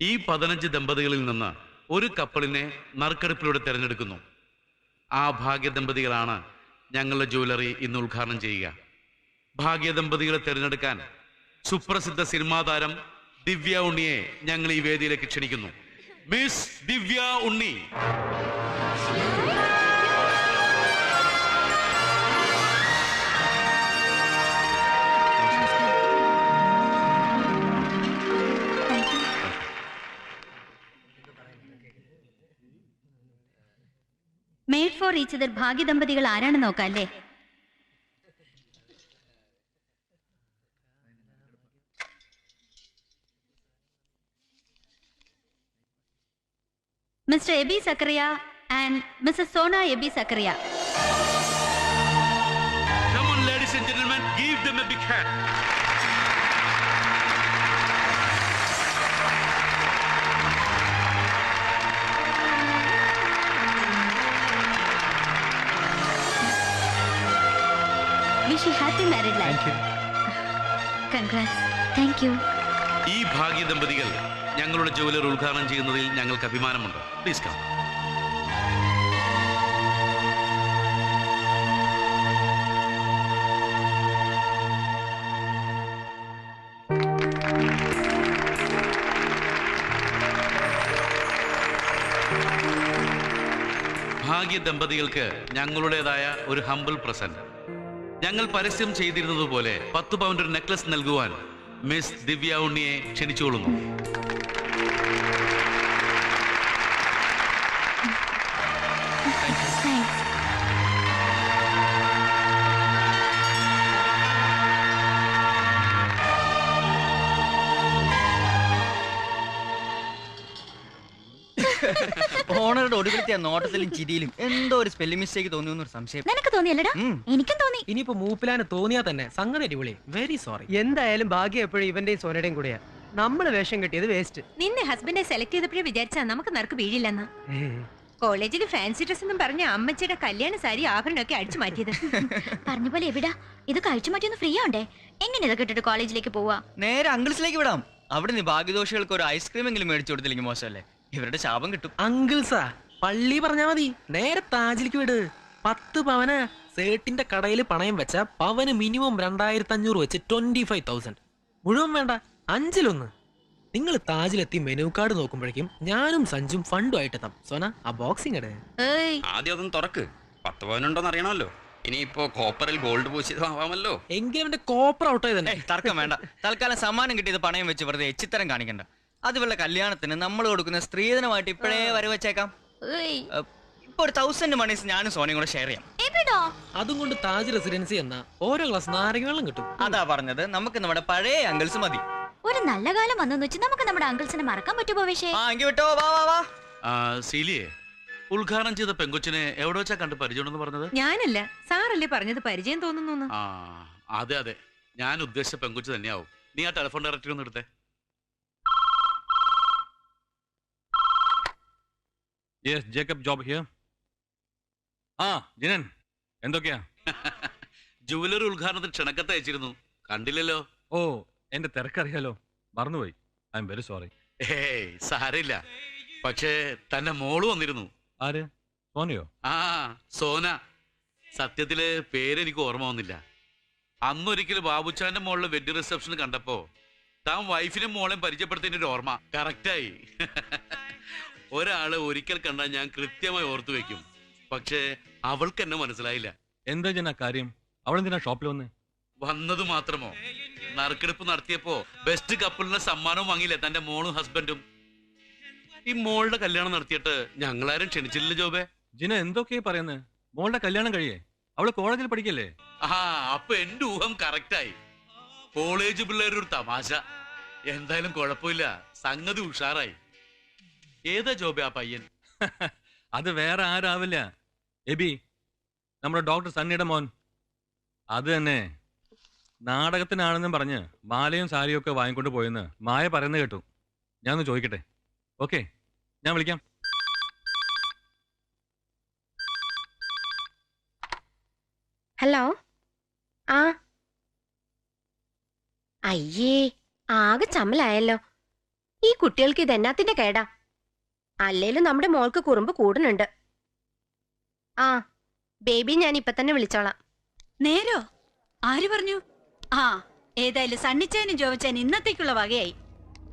ഈ പതിനഞ്ച് ദമ്പതികളിൽ നിന്ന് ഒരു കപ്പിളിനെ നറുക്കെടുപ്പിലൂടെ തിരഞ്ഞെടുക്കുന്നു. ആ ഭാഗ്യ ദമ്പതികളാണ് ഞങ്ങളുടെ ജ്വല്ലറി ഇന്ന് ഉദ്ഘാടനം ചെയ്യുക. ഭാഗ്യ ദമ്പതികളെ തിരഞ്ഞെടുക്കാൻ സുപ്രസിദ്ധ സിനിമാ താരം ദിവ്യ ഉണ്ണിയെ ഞങ്ങൾ ഈ വേദിയിലേക്ക് ക്ഷണിക്കുന്നു. Miss Divya Unni. Made for each other ഭാഗ്യദമ്പതികൾ ആരാണ് നോക്കാം അല്ലേ mister Eby Zachariah and missus Sona Eby Zachariah Come on, ladies and gentlemen, give them a big hand. Happy married life congrats thank you ഈ ഭാഗ്യ ദമ്പതികൾ ഞങ്ങളുടെ jewellery ഉദ്ഘാടനം ചെയ്യുന്നതിൽ ഞങ്ങൾക്ക് അഭിമാനമുണ്ട്. പ്ലീസ് കം ഭാഗ്യ ദമ്പതികൾക്ക് ഞങ്ങളുടേതായ ഒരു ഹമ്പിൾ പ്രസന്റ് ഞങ്ങൾ പരസ്യം ചെയ്തിരുന്നതുപോലെ പത്ത് പൗണ്ട് ഒരു നെക്ലസ് നൽകുവാൻ മിസ് ദിവ്യ ഉണ്ണിയെ ക്ഷണിച്ചുകൊള്ളുന്നു. ഒടുവിലത്തെ നോട്ടത്തിലും ചിരിയിലും എന്തോ ഒരു സ്പെല്ലിംഗ് മിസ്റ്റേക്ക് തോന്നുന്നു ഒരു സംശയം. നിനക്ക് തോന്നിയല്ലടാ? ഉം. എനിക്കും തോന്നി. ഇനിയിപ്പോ മൂപ്പിലാന് തോന്നിയാ തന്നെ. സംഗതി അടിപൊളി. വെരി സോറി എന്തായാലും ഭാഗ്യം എപ്പോഴും ഇവന്റെയും സോനയുടെയും കൂടെയാ. നമ്മൾ വേഷം കിട്ടിയത് വേസ്റ്റ് നിന്നെ ഹസ്ബൻഡെ സെലക്ട് ചെയ്തപ്പോഴേ വിചാരിച്ചാ നമുക്ക് നറുക്ക് വീഴില്ലെന്ന്. കോളേജിൽ ഫാൻസി ഡ്രസ് എന്നും പറഞ്ഞ അമ്മച്ചിയുടെ കല്യാണ സാരി ആഭരണമൊക്കെ അടിച്ചു മാറ്റിയത്. പറഞ്ഞ പോലെ എവിടാ? ഇത് കഴിച്ചു മാറ്റിയൊന്ന് ഫ്രീ ആണ്ടേ എങ്ങനെ ഇതൊക്കെ ഇട്ടിട്ട് കോളേജിലേക്ക് പോവാ? നേരെ അങ്കിൾസിലേക്ക് വിടാം. അവിടെ നിന്ന് ഭാഗ്യദോഷികൾക്ക് ഒരു ഐസ്ക്രീം എങ്കിലും മേടിച്ചു കൊടുത്തില്ലെങ്കിൽ മോശമല്ലേ? ഇവരുടെ ശാപം കിട്ടും. അങ്കിൾസാ. പള്ളി പറഞ്ഞാ മതി. നേരെ താജിലേക്ക് വിട്. പത്ത് പവന സേട്ടിന്റെ കടയിൽ പണയം വെച്ച പവന് മിനിമം രണ്ടായിരത്തി അഞ്ഞൂറ് വെച്ച് ട്വന്റി ഫൈവ് തൗസൻഡ് മുഴുവൻ വേണ്ട. അഞ്ചിലൊന്ന്. നിങ്ങൾ താജിലെത്തി മെനു കാർഡ് നോക്കുമ്പോഴേക്കും ഞാനും സഞ്ജും ഫണ്ടും ആയിട്ട് എത്താം. സോന ആ ബോക്സിംഗ് ഇടേ ഏയ്. ആദ്യം അതൊന്ന് തുറക്ക്. പത്ത് പവനുണ്ടോന്ന് അറിയണമല്ലോ. ഇനിയിപ്പോ കോപ്പറിൽ ഗോൾഡ് പൂശിതമാവാമല്ലോ എങ്കിലും എന്റെ കോപ്പർ ഔട്ട് ആയി തന്നെ ഏയ് തർക്കം വേണ്ട. തൽക്കാലം സമ്മാനം കിട്ടിയത് പണയം വെച്ച് വെറുതെ എച്ചിത്തരം കാണിക്കണ്ട. അതുപോലെ കല്യാണത്തിന് നമ്മൾ കൊടുക്കുന്ന സ്ത്രീധനമായിട്ട് ഇപ്പോഴേ വരെ വെച്ചേക്കാം ഇപ്പൊ ഒരു തൗസൻഡ് മണീസ് ഞാനും സോനയും കൂടെ ഷെയർ ചെയ്യാം. എവിടോ അതും കൊണ്ട് താജ് റെസിഡൻസി എന്ന ഓരോ ഗ്ലാസ് നാരങ്ങ വെള്ളം കിട്ടും. അതാ പറഞ്ഞത് നമുക്ക് നമ്മുടെ പഴയ അങ്കിൾസ് മതി. ഒരു നല്ല കാലം വന്നെന്ന് വെച്ച് നമുക്ക് നമ്മുടെ അങ്കിൾസിനെ മറക്കാൻ പറ്റുമോ പക്ഷേ ആ എങ്കിൽ വിട്ടോ വാ വാ വാ. ആ, സീലിയെ ഉദ്ഘാടനം ചെയ്ത പെങ്കൊച്ചിനെ എവിടെ വെച്ചാ കണ്ട് പരിചയമുണ്ടെന്ന് പറഞ്ഞത്? ഞാനല്ല സാറല്ലേ പറഞ്ഞത് പരിചയം തോന്നുന്നു ആ അതെ അതെ. ഞാൻ ഉദ്ദേശിച്ച പെങ്കൊച്ചു തന്നെയാവും. നീ ആ ടെലിഫോൺ ഡയറക്ടറി ഒന്ന് എടുത്തേ. യെസ് ജേക്കബ് ജോബ് ഹിയർ ആ ജിനൻ എന്തൊക്കെയാ? ജുവലറി ഉദ്ഘാടനത്തിന് ക്ഷണക്കത്ത് അയച്ചിരുന്നു. കണ്ടില്ലല്ലോ. ഓ എന്റെ തിരക്കറിയാലോ. മറന്നുപോയി. ഐ എം വെരി സോറി ഏയ് സാരില്ല പക്ഷേ തന്റെ മോൾ വന്നിരുന്നു. ആര്? സോനിയോ? ആ സോന. സത്യത്തിൽ പേരെനിക്ക് ഓർമ്മ വന്നില്ല. അന്നൊരിക്കൽ ബാബുച്ചാന്റെ മോളിലെ വെഡ്ഡിംഗ് റിസപ്ഷൻ കണ്ടപ്പോ താൻ വൈഫിനും മോളെയും പരിചയപ്പെടുത്തിയതിന്റെ ഒരു ഓർമ്മ. കറക്റ്റായി ഒരാളെ ഒരിക്കൽ കണ്ടാൽ ഞാൻ കൃത്യമായി ഓർത്തു വെക്കും. പക്ഷേ അവൾക്ക് എന്നെ മനസ്സിലായില്ല. എന്താ ഞാൻ കാര്യം? അവൾ എന്തിനാ ഷോപ്പിൽ വന്ന്? വന്നത് മാത്രമോ? നറുക്കെടുപ്പ് നടത്തിയപ്പോ ബെസ്റ്റ് കപ്പിളിന് സമ്മാനവും വാങ്ങിയില്ലേ? തന്റെ മോളും ഹസ്ബൻഡും ഈ മോളുടെ കല്യാണം നടത്തിയിട്ട് ഞങ്ങളാരും ക്ഷണിച്ചില്ല ജോബെ. ജിന എന്തൊക്കെയാ പറയുന്നത് മോളുടെ കല്യാണം കഴിയേ. അവൾ കോളേജിൽ പഠിക്കല്ലേ? ആ അപ്പൊ എന്റെ ഊഹം കറക്റ്റായി. കോളേജ് പിള്ളേരുടെ ഒരു തമാശ. എന്തായാലും കുഴപ്പമില്ല. സംഗതി ഉഷാറായി. ഏതാ ജോബി ആ പയ്യൻ? അത് വേറെ ആരാവില്ല. എബി നമ്മുടെ ഡോക്ടർ സണ്ണിയുടെ മോൻ. അത് തന്നെ. നാടകത്തിനാണെന്നും പറഞ്ഞ് മാലയും സാരിയും ഒക്കെ വാങ്ങിക്കൊണ്ട് പോയെന്ന് മായ പറയുന്നത് കേട്ടു. ഞാൻ ഒന്ന് ചോദിക്കട്ടെ. ഓക്കെ ഞാൻ വിളിക്കാം. ഹലോ? ആ. അയ്യേ ആകെ ചമ്മലായല്ലോ. ഈ കുട്ടികൾക്ക് ഇത് എന്നാത്തിന്റെ കേടാ. അല്ലേലും നമ്മുടെ മോൾക്ക് കുറുമ്പ് കൂടുന്നുണ്ട്. ആ ബേബി ഞാൻ ഇപ്പൊ തന്നെ വിളിച്ചോളാം. നേരോ? ആര് പറഞ്ഞു? ആ ഏതായാലും സണ്ണിച്ചേനും ജോമിച്ചേനും ഇന്നത്തേക്കുള്ള വകയായി.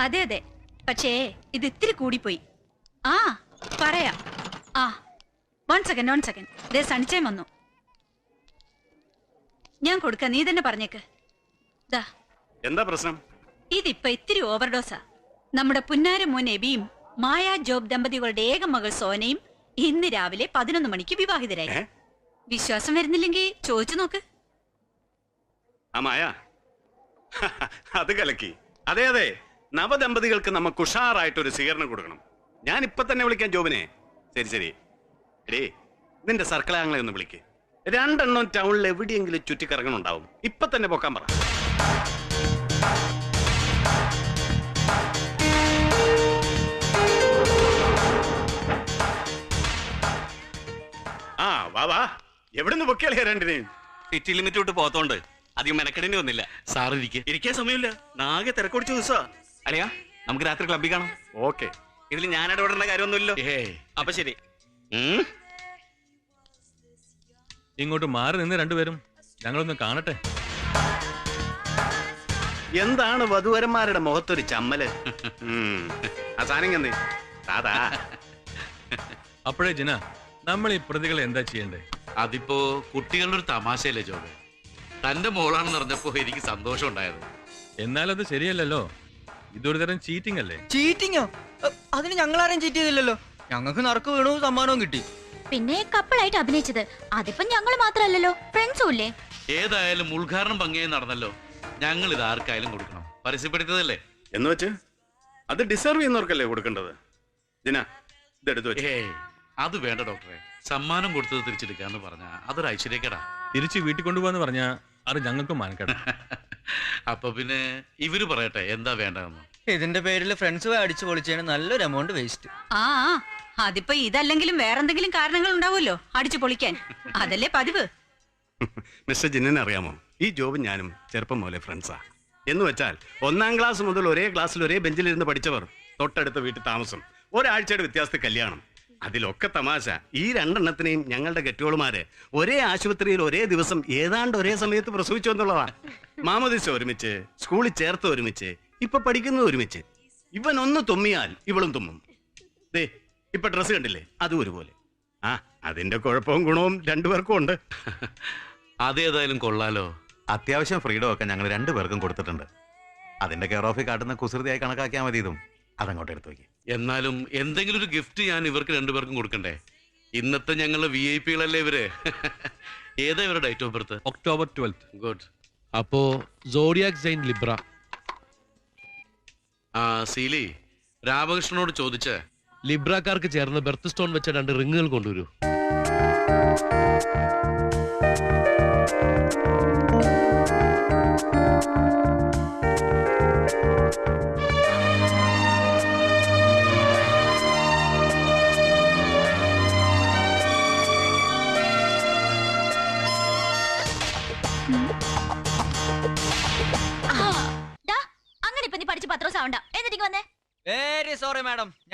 അതെ അതെ. പക്ഷേ ഇത് ഇത്തിരി കൂടിപ്പോയി. ആ പറയാ. ആ വൺ സെക്കൻഡ് വൺ സെക്കൻഡ് ദേ സണ്ണിച്ചേൻ വന്നു. ഞാൻ കൊടുക്ക നീ തന്നെ പറഞ്ഞേക്ക്. ദാ. എന്താ പ്രശ്നം? ഇതിപ്പോ ഇത്തിരി ഓവർഡോസാ നമ്മുടെ പുന്നാര മോൻ എബിയും മായ ജോബ് ദമ്പതികളുടെ ഏക മകൾ സോനയും ഇന്ന് രാവിലെ പതിനൊന്ന് മണിക്ക് വിവാഹിതരായി. വിശ്വാസം വരുന്നില്ലെങ്കിൽ ചോദിച്ചു നോക്ക്. അത് കലക്കി. അതെ അതെ. നവദമ്പതികൾക്ക് നമുക്ക് ഉഷാറായിട്ട് ഒരു സ്വീകരണം കൊടുക്കണം. ഞാൻ ഇപ്പൊ തന്നെ വിളിക്കാൻ ജോബിനെ. ശരി ശരി. എടേ നിന്റെ സർക്കിൾ ആങ്ങളെ ഒന്ന് വിളിക്ക്. രണ്ടെണ്ണം ടൗണിൽ എവിടെയെങ്കിലും ചുറ്റിക്കറങ്ങണുണ്ടാവും. ഇപ്പൊ തന്നെ പൊക്കാൻ പറ. വാ എവിടുന്ന് പൊക്കിയാളിയാ രണ്ടിനെയും. സിറ്റി ലിമിറ്റ് വിട്ട് പോത്തോണ്ട് അധികം മെനക്കെടേണ്ടി വന്നില്ല. സാറിരിക്കെ ഇരിക്കാൻ സമയമില്ല. നാകെ തിരക്കൊടിച്ച ദിവസാ. അല്ലയാ നമുക്ക് രാത്രി ക്ലബ്ബിൽ കാണാം. ഓക്കെ. ഇതിൽ ഞാൻ ഇടപെടേണ്ട കാര്യമൊന്നുമില്ലോ അപ്പൊ ശരി. ഇങ്ങോട്ട് മാറി നിന്ന് രണ്ടുപേരും ഞങ്ങളൊന്ന് കാണട്ടെ. എന്താണ് വധുവരന്മാരുടെ മുഖത്തൊരു ചമ്മൽ. ആ സാധനം അപ്പോഴേ ജിന നമ്മൾ ഈ പ്രതികളെ എന്താ ചെയ്യണ്ടേ? അതിപ്പോ കുട്ടികളുടെ ഒരു തമാശയല്ലേ ജോബ്? തന്റെ മോളാണെന്ന് പറഞ്ഞപ്പോ എനിക്ക് സന്തോഷം ഉണ്ടായത്. എന്നാലത് ശരിയല്ലല്ലോ. ഇതൊരു തരം ചീറ്റിംഗ് അല്ലേ? ചീറ്റിങ്ങോ അതിന് ഞങ്ങൾ ആരെയും ചീറ്റ് ചെയ്തില്ലല്ലോ? ഞങ്ങൾക്ക് നറുക്ക് വീണു സമ്മാനവും കിട്ടി. പിന്നെ കപ്പിളായിട്ട് അഭിനയിച്ചത്. അതിപ്പോ ഞങ്ങൾ മാത്രല്ലോ ഫ്രണ്ട്സും ഇല്ലേ? ഏതായാലും ഉദ്ഘാടനം ഭംഗിയായി നടന്നല്ലോ. ഞങ്ങൾ ഇത് ആർക്കായാലും കൊടുക്കണം. പരസ്യപ്പെടുത്തതല്ലേ എന്ന് വെച്ച്? അത് ഡിസർവ് ചെയ്യുന്നവർക്കല്ലേ കൊടുക്കേണ്ടത്? ദിന ഇതെടുത്ത് വെച്ച്. അത് വേണ്ട ഡോക്ടറെ. സമ്മാനം കൊടുത്തത് തിരിച്ചെടുക്കാന്ന് പറഞ്ഞ അതൊരു ഐശ്വര്യക്കേടാ. തിരിച്ച് വീട്ടിൽ കൊണ്ടുപോകാന്ന് പറഞ്ഞാ അത് ഞങ്ങൾക്കും മാനക്കേടാ. അപ്പൊ പിന്നെ ഇവർ പറയട്ടെ എന്താ വേണ്ടതെന്ന്? ഇതിന്റെ പേരിൽ ഫ്രണ്ട്സ് പോയി അടിച്ചു പൊളിച്ചാണ് നല്ലൊരു എമൗണ്ട് വേസ്റ്റ് ആ ആ, അതിപ്പോ ഇതല്ലെങ്കിലും വേറെന്തെങ്കിലും കാരണങ്ങൾ ഉണ്ടാവുമല്ലോ അടിച്ചു പൊളിക്കാൻ. അതല്ലേ പതിവ്? മിസ്റ്റർ ജിന്നിനെ അറിയാമോ? ഈ ജോബ് ഞാനും ചെറുപ്പം മുതലേ ഫ്രണ്ട്സാ എന്ന് വെച്ചാൽ ഒന്നാം ക്ലാസ് മുതൽ ഒരേ ക്ലാസ്സിൽ ഒരേ ബെഞ്ചിലിരുന്ന് പഠിച്ചവർ തൊട്ടടുത്ത വീട്ടിൽ താമസം. ഒരാഴ്ചയുടെ വ്യത്യാസത്തിൽ കല്യാണം. അതിലൊക്കെ തമാശ. ഈ രണ്ടെണ്ണത്തിനെയും ഞങ്ങളുടെ ഗെറ്റോളുമാര് ഒരേ ആശുപത്രിയിൽ ഒരേ ദിവസം ഏതാണ്ട് ഒരേ സമയത്ത് പ്രസവിച്ചു എന്നുള്ളതാ. മാമോദിസ ഒരുമിച്ച് സ്കൂളിൽ ചേർത്ത് ഒരുമിച്ച് ഇപ്പൊ പഠിക്കുന്നത് ഒരുമിച്ച്. ഇവൻ ഒന്ന് തുമ്മിയാൽ ഇവളും തുമ്മും. ദേ ഇപ്പൊ ഡ്രസ്സ് കണ്ടില്ലേ? അതും ഒരുപോലെ. ആ അതിന്റെ കുഴപ്പവും ഗുണവും രണ്ടുപേർക്കും ഉണ്ട്. അതേതായാലും കൊള്ളാലോ. അത്യാവശ്യം ഫ്രീഡം ഒക്കെ ഞങ്ങൾ രണ്ടുപേർക്കും കൊടുത്തിട്ടുണ്ട്. അതിന്റെ കെയർ ഓഫിൽ കാട്ടുന്ന കുസൃതിയായി കണക്കാക്കിയാൽ മതി ഇതും. അതങ്ങോട്ട് എടുത്തു വയ്ക്കും എന്നാലും എന്തെങ്കിലും ഒരു ഗിഫ്റ്റ് ഞാൻ ഇവർക്ക് രണ്ടുപേർക്കും കൊടുക്കണ്ടേ? ഇന്നത്തെ ഞങ്ങളുടെ വി ഐ പികളല്ലേ ഇവർ? ഏതാ ഇവരുടെ date of birth October twelfth good അപ്പോ സോഡിയാക് സൈൻ ലിബ്ര ആ സീലി രാമകൃഷ്ണനോട് ചോദിച്ച്. ലിബ്രക്കാർക്ക് ചേർന്ന് ബെർത്ത് സ്റ്റോൺ വെച്ച രണ്ട് റിങ്ങുകൾ കൊണ്ടുവരൂ.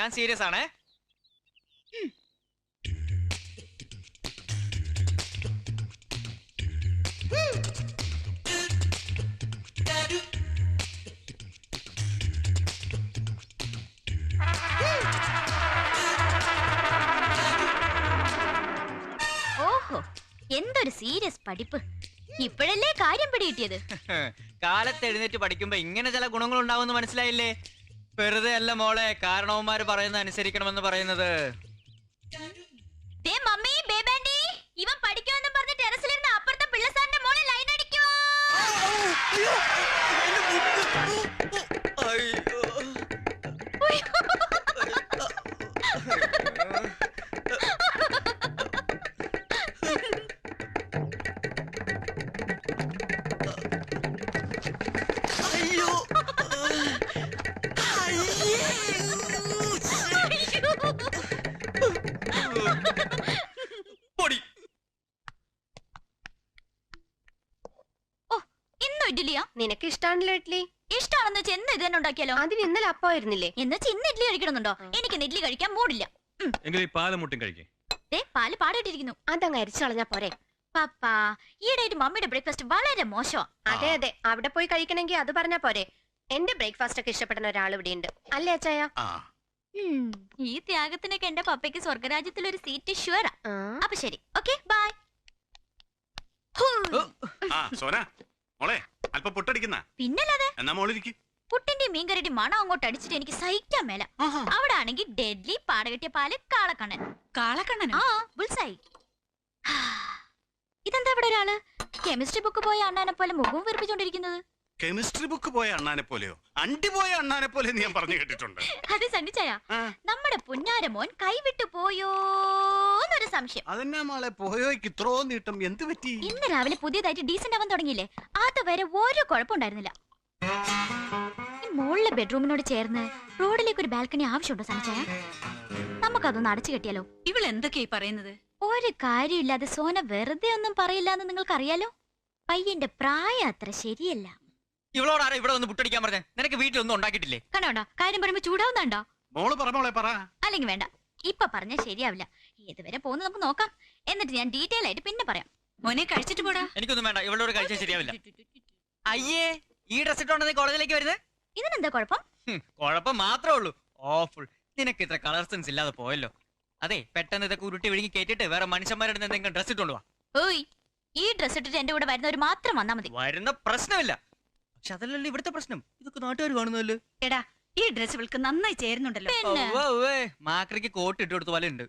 ഞാൻ സീരിയസ് ആണേ. ഓഹോ എന്തൊരു സീരിയസ് പഠിപ്പ്. ഇപ്പോഴല്ലേ കാര്യം പിടികിട്ടിയത്? കാലത്ത് എഴുന്നേറ്റ് പഠിക്കുമ്പോ ഇങ്ങനെ ചില ഗുണങ്ങൾ ഉണ്ടാവുമെന്ന് മനസ്സിലായില്ലേ? വെറുതെ അല്ല മോളെ കാരണവന്മാര് പറയുന്ന അനുസരിക്കണമെന്ന് പറയുന്നത്. മമ്മി ബേബാൻഡി ഇവൻ പഠിക്കുമെന്ന് പറഞ്ഞ് ടെറസിലിരുന്ന് അപ്പുറത്തെ പിള്ളസാറിന്റെ മോളെ ലൈൻ അടിക്കുവോ? നിനക്ക് ഇഷ്ടാണല്ലോ ഇഡ്ലി. ഇഷ്ടമാണെന്ന് വെച്ച് എന്ന് ഇത് തന്നെ ഉണ്ടാക്കിയാലോ? അതിന് ഇന്നലെ അപ്പമായിരുന്നില്ലേ എന്ന് വെച്ച് ഇന്ന് ഇഡ്ഡലി കഴിക്കണമെന്നുണ്ടോ എനിക്ക് ഇന്ന് ഇഡ്ഡലി കഴിക്കാൻ മൂടില്ല. എങ്കിൽ ഈ പാൽ മുട്ടും കഴിക്കേ. ദേ പാൽ പാടിയിട്ടിരിക്കുന്നു. അതങ്ങ് അരിച്ചു കളഞ്ഞാ പോരെ. പപ്പാ ഈയിടെയായിട്ട് മമ്മിയുടെ ബ്രേക്ക്ഫാസ്റ്റ് വളരെ മോശമാ അതെ അതെ. അവിടെ പോയി കഴിക്കണമെങ്കിൽ അത് പറഞ്ഞാ പോരെ. എന്റെ ബ്രേക്ക്ഫാസ്റ്റ് ഒക്കെ ഇഷ്ടപ്പെടുന്ന ഒരാൾ ഇവിടെ ഉണ്ട് അല്ലേ അച്ചായ? ആ. ഈ ത്യാഗത്തിനൊക്കെ എന്റെ പപ്പയ്ക്ക് സ്വർഗരാജ്യത്തിൽ ഒരു സീറ്റ് ഷുവറാ. അപ്പൊ ശരി. Okay bye. ആ സോന മോളെ. അല്പം പൊട്ടടിക്കുന്ന. പിന്നല്ലാതെ? എന്നാ മോളിരിക്കും. പുട്ടിന്റെ മീൻകറിയുടെ മണം അങ്ങോട്ട് അടിച്ചിട്ട് എനിക്ക് സഹിക്കാൻ മേല. അവിടെ ആണെങ്കിൽ ഡെഡ്ലി പാടകെട്ടിയ പാൽ കാളക്കണ്ണൻ. കാളക്കണ്ണൻ ആ ബുൾസായി. ഇതെന്താ ഇവിടെ ഒരാൾ? കെമിസ്ട്രി ബുക്ക് പോയ അണ്ണാനെ പോലെ മുഖവും വീർപ്പിച്ചോണ്ടിരിക്കുന്നത് കെമിസ്ട്രി ബുക്ക് പോയ അണ്ണാനെ പോലെയോ? അണ്ടി പോയ അണ്ണാനെ പോലെ ഞാൻ പറഞ്ഞു കേട്ടിട്ടുണ്ട്. അത് സണ്ണിച്ചായ നമ്മുടെ പുന്നാര മോൻ കൈവിട്ടു പോയോ എന്നൊരു സംശയം. അതെന്നാ മാളെ? പോയോയ്ക്ക് ഇത്രോ നീട്ടം എന്ത് പറ്റി? ഇന്ന് രാവിലെ പുതിയതായിട്ട് ഡീസന്റ് ആവാൻ തുടങ്ങിയില്ലേ? അതുവരെ ഒരു കുഴപ്പമുണ്ടായിരുന്നില്ല ഈ മുകളിലെ ബെഡ്റൂമിനോട് ചേർന്ന് റോഡിലേക്ക് ഒരു ബാൽക്കണി ആവശ്യമുണ്ടോ സണ്ണിച്ചായ നമുക്കതൊന്ന് അടച്ചു കെട്ടിയാലോ? ഇവൾ എന്തൊക്കെയായി പറയുന്നത്? ഒരു കാര്യമില്ലാതെ സോന വെറുതെ ഒന്നും പറയില്ല എന്ന് നിങ്ങൾക്കറിയാലോ? പയ്യന്റെ പ്രായം അത്ര ശരിയല്ല. ഇവളോട് ആരാ ഇവിടെ വന്ന് പുട്ടടിക്കാൻ പറഞ്ഞേ? നിനക്ക് വീട്ടിലൊന്നും ഉണ്ടാക്കിയിട്ടില്ലേ? കണ്ടോ കാര്യം പറയുമ്പോ ചൂടാവുന്നുണ്ടോ മോൾ പറ മോളെ പറ. അല്ലെങ്കിൽ വേണ്ട. ഇപ്പൊ പറഞ്ഞാൽ ശരിയാവില്ല. ഏതുവരെ പോകുന്നു നമുക്ക് നോക്കാം. എന്നിട്ട് ഞാൻ ഡീറ്റെയിൽ ആയിട്ട് പിന്നെ പറയാം. മോനെ കഴിച്ചിട്ട് പോടാ. എനിക്കൊന്നും വേണ്ട. ഇവളോട് കഴിച്ചാൽ ശരിയാവില്ല. അയ്യേ ഈ ഡ്രസ് ഇട്ടോണ്ടെന്ന് കോളേജിലേക്ക് വരുന്നത് ഇതിനെന്താ കുഴപ്പം? കുഴപ്പം മാത്രമേ ഉള്ളൂ. ഓഫുൾ നിനക്ക് ഇത്ര കളർ സെൻസ് ഇല്ലാതെ പോയല്ലോ. അതെ പെട്ടെന്ന് ഇതൊക്കെ ഉരുട്ടി വിഴുങ്ങി കേട്ടിട്ട് വേറെ മനുഷ്യന്മാരുടെ എന്തെങ്കിലും ഡ്രസ് ഇട്ടോണ്ട് വാ. ഓയ് ഈ ഡ്രസ് ഇട്ടിട്ട് എന്റെ കൂടെ വരുന്നവർ മാത്രം വന്നാ മതി. വരുന്ന പ്രശ്നമില്ല. പക്ഷെ അതല്ലല്ലോ ഇവിടുത്തെ പ്രശ്നം. ഇതൊക്കെ നാട്ടുകാർ കാണുന്നല്ലേ എടാ ഈ ഡ്രസ് ഇവൾക്ക് നന്നായി ചേരുന്നുണ്ടല്ലോ. പിന്നെ? മാക്രിക്ക് കോട്ട് ഇട്ട് കൊടുത്ത പോലെ ഉണ്ട്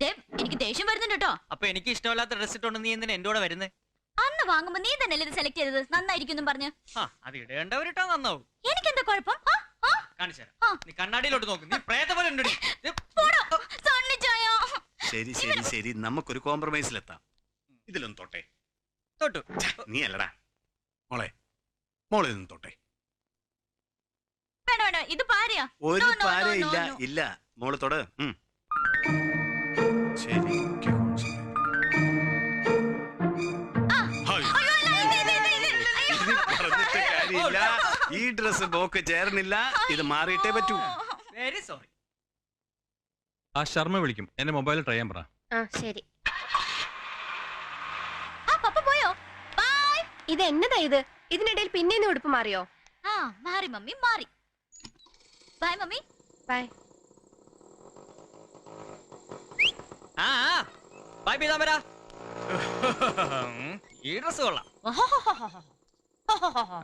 ദേ, എനിക്ക് ദേഷ്യം വരുന്നുണ്ട് കേട്ടോ. അപ്പൊ എനിക്ക് ഇഷ്ടമല്ലാത്ത ഡ്രസ് ഇട്ടോണ്ട് നീ എന്തിനാ എന്റെ കൂടെ വരുന്നേ? അന്ന് വാങ്ങുമ്പോ നീ തന്നെ ഇത് സെലക്ട് ചെയ്തത്? നന്നായിരിക്കും പറഞ്ഞു. ആ അത് ഇടേണ്ടവരിട്ടാ നന്നാവും. എനിക്കെന്താ കുഴപ്പം? ആ, ആ, കാണിച്ചു ആ. നീ കണ്ണാടിയിലോട്ട് നോക്ക്. നീ പ്രേത പോലെ ഉണ്ടെടി. ദേ, പോടോ, സണ്ണിച്ചായോ. ശരി ശരി ശരി. നമുക്കൊരു കോംപ്രമൈസിലെത്താം ഇതിലൊന്നും തൊട്ടെ. തൊട്ടു. നീ അല്ലടാ മോളെ മോളെ നിന്ന് തൊട്ടെ. വേണ്ട വേണ്ട ഇത് പാരയാ. ഒരു No, no, no, പാര no, ഇല്ല no. ഇല്ല. മോൾ തൊട് ഉം. ആ ഹായ്. അയ്യോ, അല്ല, ഇത്, ഇത്, ഇത്, ഇത്, ഇത്. ഇത് പറഞ്ഞിട്ട് കാര്യമില്ല. ഈ ഡ്രസ് ബോക്ക് ചേർന്നില്ല. ഇത് മാറിയിട്ടേ പറ്റൂ. വെരി സോറി ആ ശർമ്മ വിളിക്കും. എന്റെ മൊബൈൽ ട്രൈ ചെയ്യാൻ പറ. ആ ശരി. ആ പപ്പ പോയോ? ബൈ ഇത് എന്നതാ ഇത്? ഇതിനിടയിൽ പിന്നെ ഉടുപ്പ് മാറിയോ ആ മാറി മമ്മി മാറി ബൈ മമ്മി ബൈ ആ ബൈ പീതാമര ഈ ഡ്രസ് കൊള്ളാം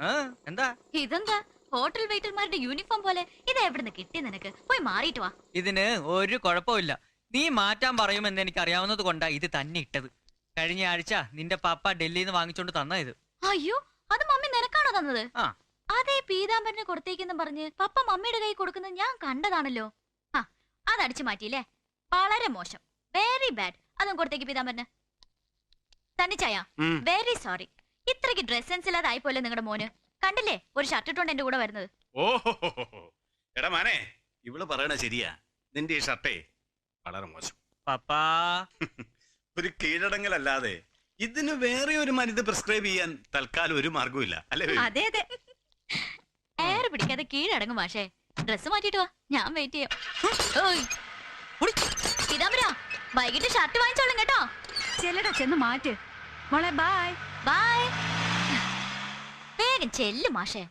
ആ, എന്താ ഇതെന്താ ഹോട്ടൽ വെയിറ്റർമാരുടെ യൂണിഫോം പോലെ ഇത് എവിടുന്ന് കിട്ടി നിനക്ക് പോയി മാറിയിട്ട് വാ ഇതിന് ഒരു കുഴപ്പമില്ല നീ മാറ്റാൻ പറയുമെന്ന് എനിക്ക് അറിയാവുന്നത് കൊണ്ടാ ഇത് തന്നെ ഇട്ടത് കഴിഞ്ഞ ആഴ്ച നിന്റെ പാപ്പ ഡൽഹിയിൽ നിന്ന് വാങ്ങിച്ചോണ്ട് തന്ന ഇത് അയ്യോ അത് മമ്മി നിനക്കാണോ തന്നത്? അതെ പീതാംബരന് കൊടുത്തേക്കെന്ന് പറഞ്ഞ് പപ്പ മമ്മിയുടെ കൈ കൊടുക്കുന്നത് ഞാൻ കണ്ടതാണല്ലോ. ആ അതടിച്ചു മാറ്റിയില്ലേ? വളരെ മോശം. വെരി ബാഡ് അതും കൊടുത്തേക്ക് പീതാംബരന്. തന്നിച്ചായ. വെരി സോറി ഇത്രയ്ക്ക് ഡ്രസ് സെൻസ് ഇല്ലാതായി പോലെ നിങ്ങളുടെ മോന്. കണ്ടില്ലേ? ഒരു ഷർട്ട് ഇട്ടുണ്ട് എന്റെ കൂടെ വരുന്നത്. ഓഹോ എടാ മാനെ ഇവൾ പറയണ ശരിയാ. നിന്റെ ഈ ഷർട്ടേ വളരെ മോശം. പപ്പാ. ഒരു കീഴടങ്ങലല്ലാതെ ഇതിന് വേറെ ഒരു മരുന്ന് പ്രിസ്ക്രൈബ് ചെയ്യാൻ തൽക്കാലം ഒരു മാർഗവും അല്ലേ? അതെ അതെ. എയർ പിടിക്കാതെ കീഴടങ്ങും മാഷേ. ഡ്രസ് മാറ്റിട്ട് വാ. ഞാൻ വെയിറ്റ് ചെയ്യാം. ഓയ്. ഉടി. പീതാംബര വൈകിട്ട് ഷർട്ട് വാങ്ങിച്ചോളും കേട്ടോ. ചെല്ലടാ ചെന്ന് മാറ്റ്. മോളെ ബായ് ബൈ വേഗം ചെല്ലു മാഷേ.